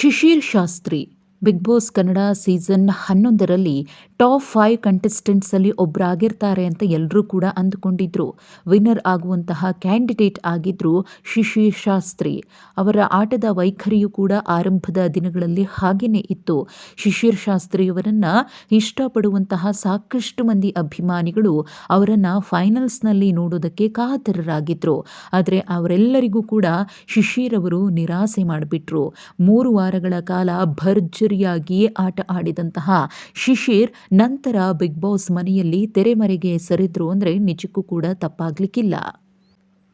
Shishir Shastri Bigg Boss Kannada season ಹನ್ನೊಂದರಲ್ಲಿ top five ಕಂಟೆಸ್ಟೆಂಟ್ಸಲ್ಲಿ ಒಬ್ಬರಾಗಿರ್ತಾರೆ ಅಂತ ಎಲ್ಲರೂ ಕೂಡ ಅಂದುಕೊಂಡಿದ್ರು. ವಿನ್ನರ್ ಆಗುವಂತಹ ಕ್ಯಾಂಡಿಡೇಟ್ ಆಗಿದ್ರು ಶಿಶಿ ಶಾಸ್ತ್ರಿ. ಅವರ ಆಟದ ವೈಖರಿಯು ಕೂಡ ಆರಂಭದ ದಿನಗಳಲ್ಲಿ ಹಾಗೇನೆ ಇತ್ತು. ಶಿಶಿರ್ ಶಾಸ್ತ್ರಿಯವರನ್ನ ಇಷ್ಟಪಡುವಂತಹ ಸಾಕಷ್ಟು ಮಂದಿ ಅಭಿಮಾನಿಗಳು ಅವರನ್ನು ಫೈನಲ್ಸ್ನಲ್ಲಿ ನೋಡೋದಕ್ಕೆ ಕಾತರರಾಗಿದ್ರು. ಆದರೆ ಅವರೆಲ್ಲರಿಗೂ ಕೂಡ ಶಿಶಿರ್ ಅವರು ನಿರಾಸೆ ಮಾಡಿಬಿಟ್ರು. ಮೂರು ವಾರಗಳ ಕಾಲ ಭರ್ಜರಿಯಾಗಿಯೇ ಆಟ ಆಡಿದಂತಹ ಶಿಶಿರ್ ನಂತರ ಬಿಗ್ ಬಾಸ್ ಮನೆಯಲ್ಲಿ ತೆರೆಮರೆಗೆ ಸರಿದ್ರು ಅಂದರೆ ನಿಜಕ್ಕೂ ಕೂಡ ತಪ್ಪಾಗ್ಲಿಕ್ಕಿಲ್ಲ.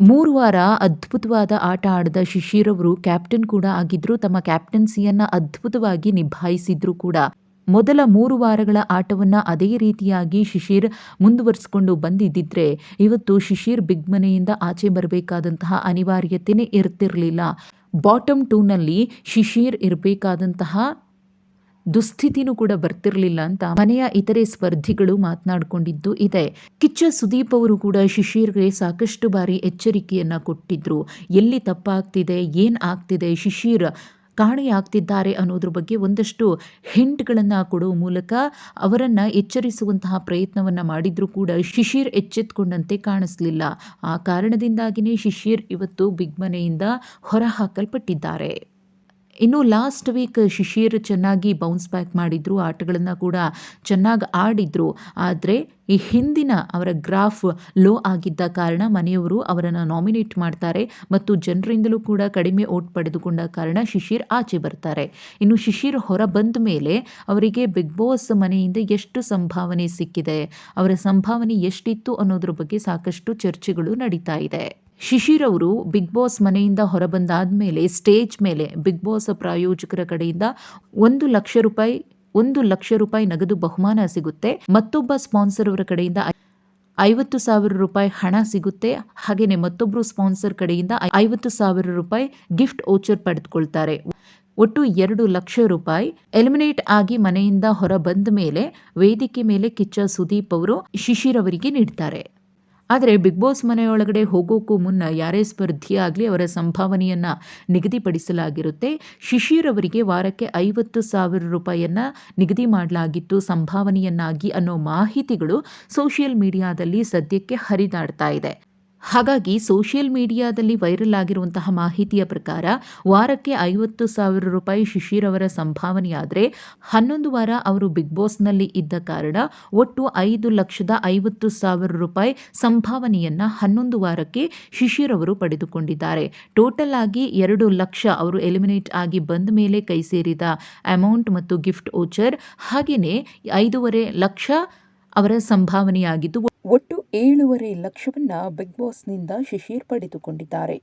ಮೂರು ವಾರ ಅದ್ಭುತವಾದ ಆಟ ಆಡಿದ ಶಿಶಿರ್ ಅವರು ಕ್ಯಾಪ್ಟನ್ ಕೂಡ ಆಗಿದ್ರು. ತಮ್ಮ ಕ್ಯಾಪ್ಟನ್ಸಿಯನ್ನ ಅದ್ಭುತವಾಗಿ ನಿಭಾಯಿಸಿದ್ರು ಕೂಡ. ಮೊದಲ ಮೂರು ವಾರಗಳ ಆಟವನ್ನ ಅದೇ ರೀತಿಯಾಗಿ ಶಿಶಿರ್ ಮುಂದುವರಿಸಿಕೊಂಡು ಬಂದಿದ್ದಿದ್ರೆ ಇವತ್ತು ಶಿಶಿರ್ ಬಿಗ್ ಮನೆಯಿಂದ ಆಚೆ ಬರಬೇಕಾದಂತಹ ಅನಿವಾರ್ಯತೆನೇ ಇರ್ತಿರಲಿಲ್ಲ. ಬಾಟಮ್ ಟೂನಲ್ಲಿ ಶಿಶಿರ್ ಇರಬೇಕಾದಂತಹ ದುಸ್ಥಿತಿನೂ ಕೂಡ ಬರ್ತಿರ್ಲಿಲ್ಲ ಅಂತ ಮನೆಯ ಇತರೆ ಸ್ಪರ್ಧಿಗಳು ಮಾತನಾಡಿಕೊಂಡಿದ್ದು ಇದೆ. ಕಿಚ್ಚ ಸುದೀಪ್ ಅವರು ಕೂಡ ಶಿಶಿರ್ಗೆ ಸಾಕಷ್ಟು ಬಾರಿ ಎಚ್ಚರಿಕೆಯನ್ನ ಕೊಟ್ಟಿದ್ರು. ಎಲ್ಲಿ ತಪ್ಪಾಗ್ತಿದೆ, ಏನ್ ಆಗ್ತಿದೆ, ಶಿಶಿರ್ ಕಾಣೆಯಾಗ್ತಿದ್ದಾರೆ ಅನ್ನೋದ್ರ ಬಗ್ಗೆ ಒಂದಷ್ಟು ಹಿಂಟ್ಗಳನ್ನು ಕೊಡುವ ಮೂಲಕ ಅವರನ್ನು ಎಚ್ಚರಿಸುವಂತಹ ಪ್ರಯತ್ನವನ್ನು ಮಾಡಿದರೂ ಕೂಡ ಶಿಶಿರ್ ಎಚ್ಚೆತ್ಕೊಂಡಂತೆ ಕಾಣಿಸ್ಲಿಲ್ಲ. ಆ ಕಾರಣದಿಂದಾಗಿಯೇ ಶಿಶಿರ್ ಇವತ್ತು ಬಿಗ್ ಮನೆಯಿಂದ ಹೊರಹಾಕಲ್ಪಟ್ಟಿದ್ದಾರೆ ಇನ್ನು ಲಾಸ್ಟ್ ವೀಕ್ ಶಿಶಿರ್ ಚೆನ್ನಾಗಿ ಬೌನ್ಸ್ ಬ್ಯಾಕ್ ಮಾಡಿದ್ರು, ಆಟಗಳನ್ನು ಕೂಡ ಚೆನ್ನಾಗಿ ಆಡಿದ್ರು. ಆದರೆ ಈ ಹಿಂದಿನ ಅವರ ಗ್ರಾಫ್ ಲೋ ಆಗಿದ್ದ ಕಾರಣ ಮನೆಯವರು ಅವರನ್ನು ನಾಮಿನೇಟ್ ಮಾಡ್ತಾರೆ ಮತ್ತು ಜನರಿಂದಲೂ ಕೂಡ ಕಡಿಮೆ ಓಟ್ ಪಡೆದುಕೊಂಡ ಕಾರಣ ಶಿಶಿರ್ ಆಚೆ ಬರ್ತಾರೆ. ಇನ್ನು ಶಿಶಿರ್ ಹೊರ ಬಂದ ಮೇಲೆ ಅವರಿಗೆ ಬಿಗ್ ಬಾಸ್ ಮನೆಯಿಂದ ಎಷ್ಟು ಸಂಭಾವನೆ ಸಿಕ್ಕಿದೆ, ಅವರ ಸಂಭಾವನೆ ಎಷ್ಟಿತ್ತು ಅನ್ನೋದ್ರ ಬಗ್ಗೆ ಸಾಕಷ್ಟು ಚರ್ಚೆಗಳು ನಡೀತಾ ಇದೆ. ಶಿಶಿರ್ ಅವರು ಬಿಗ್ ಬಾಸ್ ಮನೆಯಿಂದ ಹೊರಬಂದಾದ್ಮೇಲೆ ಸ್ಟೇಜ್ ಮೇಲೆ ಬಿಗ್ ಬಾಸ್ ಪ್ರಾಯೋಜಕರ ಕಡೆಯಿಂದ ಒಂದು ಲಕ್ಷ ರೂಪಾಯಿ, ಒಂದು ಲಕ್ಷ ರೂಪಾಯಿ ನಗದು ಬಹುಮಾನ ಸಿಗುತ್ತೆ. ಮತ್ತೊಬ್ಬ ಸ್ಪಾನ್ಸರ್ ಅವರ ಕಡೆಯಿಂದ ಐವತ್ತು ಸಾವಿರ ರೂಪಾಯಿ ಹಣ ಸಿಗುತ್ತೆ. ಹಾಗೆಯೇ ಮತ್ತೊಬ್ಬರು ಸ್ಪಾನ್ಸರ್ ಕಡೆಯಿಂದ ಐವತ್ತು ಸಾವಿರ ರೂಪಾಯಿ ಗಿಫ್ಟ್ ಓಚರ್ ಪಡೆದುಕೊಳ್ತಾರೆ. ಒಟ್ಟು ಎರಡು ಲಕ್ಷ ರೂಪಾಯಿ. ಎಲಿಮಿನೇಟ್ ಆಗಿ ಮನೆಯಿಂದ ಹೊರ ಬಂದ ಮೇಲೆ ವೇದಿಕೆ ಮೇಲೆ ಕಿಚ್ಚ ಸುದೀಪ್ ಅವರು ಶಿಶಿರ್ ಅವರಿಗೆ ನೀಡ್ತಾರೆ. ಆದರೆ ಬಿಗ್ ಬಾಸ್ ಮನೆಯೊಳಗಡೆ ಹೋಗೋಕ್ಕೂ ಮುನ್ನ ಯಾರೇ ಸ್ಪರ್ಧಿಯಾಗಲಿ ಅವರ ಸಂಭಾವನೆಯನ್ನು ನಿಗದಿಪಡಿಸಲಾಗಿರುತ್ತೆ. ಶಿಶಿರ್ ಅವರಿಗೆ ವಾರಕ್ಕೆ ಐವತ್ತು ಸಾವಿರ ರೂಪಾಯಿಯನ್ನು ನಿಗದಿ ಮಾಡಲಾಗಿತ್ತು ಸಂಭಾವನೆಯನ್ನಾಗಿ ಅನ್ನೋ ಮಾಹಿತಿಗಳು ಸೋಷಿಯಲ್ ಮೀಡಿಯಾದಲ್ಲಿ ಸದ್ಯಕ್ಕೆ ಹರಿದಾಡ್ತಾ ಇದೆ. ಹಾಗಾಗಿ ಸೋಷಿಯಲ್ ಮೀಡಿಯಾದಲ್ಲಿ ವೈರಲ್ ಆಗಿರುವಂತಹ ಮಾಹಿತಿಯ ಪ್ರಕಾರ ವಾರಕ್ಕೆ ಐವತ್ತು ಸಾವಿರ ರೂಪಾಯಿ ಶಿಶಿರ್ ಅವರ ಸಂಭಾವನೆಯಾದರೆ ಹನ್ನೊಂದು ವಾರ ಅವರು ಬಿಗ್ ಬಾಸ್ನಲ್ಲಿ ಇದ್ದ ಕಾರಣ ಒಟ್ಟು ಐದು ಲಕ್ಷದ ಐವತ್ತು ಸಾವಿರ ರೂಪಾಯಿ ಸಂಭಾವನೆಯನ್ನು ಹನ್ನೊಂದು ವಾರಕ್ಕೆ ಶಿಶಿರ್ ಅವರು ಪಡೆದುಕೊಂಡಿದ್ದಾರೆ. ಟೋಟಲ್ ಆಗಿ ಎರಡು ಲಕ್ಷ ಅವರು ಎಲಿಮಿನೇಟ್ ಆಗಿ ಬಂದ ಮೇಲೆ ಕೈ ಸೇರಿದ ಅಮೌಂಟ್ ಮತ್ತು ಗಿಫ್ಟ್ ಓಚರ್ ಹಾಗೆಯೇ ಐದೂವರೆ ಲಕ್ಷ ಅವರ ಸಂಭಾವನೆಯಾಗಿದ್ದು ಒಟ್ಟು ಏಳೂವರೆ ಲಕ್ಷವನ್ನ ಬಿಗ್ ಬಾಸ್ನಿಂದ ಶಿಶಿರ್ ಪಡೆದುಕೊಂಡಿದ್ದಾರೆ.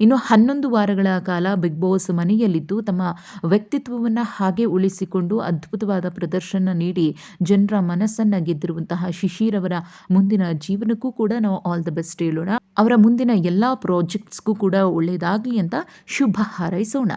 ಇನ್ನು ಹನ್ನೊಂದು ವಾರಗಳ ಕಾಲ ಬಿಗ್ ಬಾಸ್ ಮನೆಯಲ್ಲಿದ್ದು, ತಮ್ಮ ವ್ಯಕ್ತಿತ್ವವನ್ನು ಹಾಗೆ ಉಳಿಸಿಕೊಂಡು ಅದ್ಭುತವಾದ ಪ್ರದರ್ಶನ ನೀಡಿ ಜನರ ಮನಸ್ಸನ್ನು ಗೆದ್ದಿರುವಂತಹ ಶಿಶಿರ್ ಅವರ ಮುಂದಿನ ಜೀವನಕ್ಕೂ ಕೂಡ ನಾವು ಆಲ್ ದ ಬೆಸ್ಟ್ ಹೇಳೋಣ. ಅವರ ಮುಂದಿನ ಎಲ್ಲ ಪ್ರಾಜೆಕ್ಟ್ಸ್ಗೂ ಕೂಡ ಒಳ್ಳೆಯದಾಗಲಿ ಅಂತ ಶುಭ ಹಾರೈಸೋಣ.